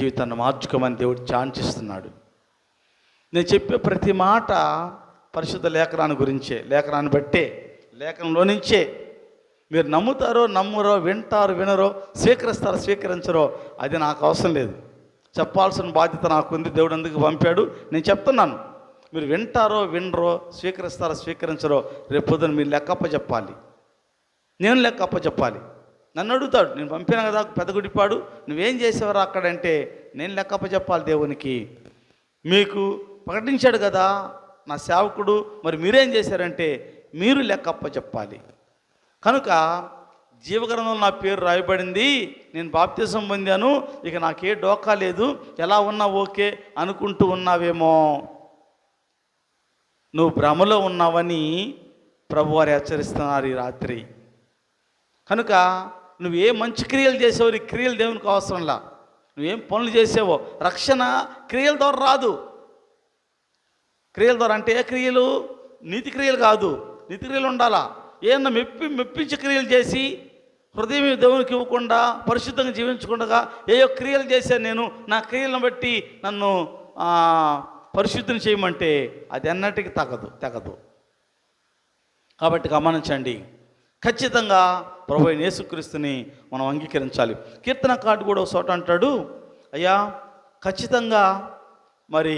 జీవితాన్ని మార్చుకోమని దేవుడు చాంచిస్తున్నాడు. నేను చెప్పే ప్రతి మాట పరిశుద్ధ లేఖనాన్ని గురించే లేఖనాన్ని బట్టే లేఖనంలో నుంచే. మీరు నమ్ముతారో నమ్మురో వింటారో వినరో స్వీకరిస్తారో స్వీకరించరో అది నాకు అవసరం లేదు. చెప్పాల్సిన బాధ్యత నాకుంది దేవుడు అందుకు పంపాడు. నేను చెప్తున్నాను మీరు వింటారో వినరో స్వీకరిస్తారో స్వీకరించరో రేపు పొద్దున మీరు లెక్కప్ప చెప్పాలి నేను లెక్కప్ప చెప్పాలి నన్ను అడుగుతాడు నేను పంపిన కదా పెద్ద గుడిపాడు నువ్వేం చేసేవారు అక్కడంటే నేను లెక్కప్ప చెప్పాలి దేవునికి. మీకు ప్రకటించాడు కదా నా సేవకుడు మరి మీరేం చేశారంటే మీరు లెక్కప్ప చెప్పాలి. కనుక జీవగ్రంథంలో నా పేరు రాయబడింది నేను బాప్తిజం పొందాను ఇక నాకే డోకా లేదు ఎలా ఉన్నా ఓకే అనుకుంటూ ఉన్నావేమో. నువ్వు భ్రమలో ఉన్నావని ప్రభువారు హెచ్చరిస్తున్నారు ఈ రాత్రి. కనుక నువ్వు ఏ మంచి క్రియలు చేసావో నీ క్రియలు దేవునికి అవసరంలా. నువ్వేం పనులు చేసావో. రక్షణ క్రియల ద్వారా రాదు. క్రియల ద్వారా అంటే ఏ క్రియలు? నీతి క్రియలు కాదు. నీతి క్రియలు ఉండాలా? ఏమన్నా మెప్పి మెప్పించి క్రియలు చేసి హృదయం దేవునికి ఇవ్వకుండా పరిశుద్ధంగా జీవించకుండా ఏయో క్రియలు చేశాను నేను నా క్రియలను బట్టి నన్ను పరిశుద్ధం పరిశుద్ధిని చేయమంటే అది అన్నటికి తగదు తెగదు. కాబట్టి గమనించండి. ఖచ్చితంగా ప్రభు యేసుక్రీస్తుని మనం అంగీకరించాలి. కీర్తన కార్డు కూడా ఒక చోట అంటాడు అయ్యా ఖచ్చితంగా మరి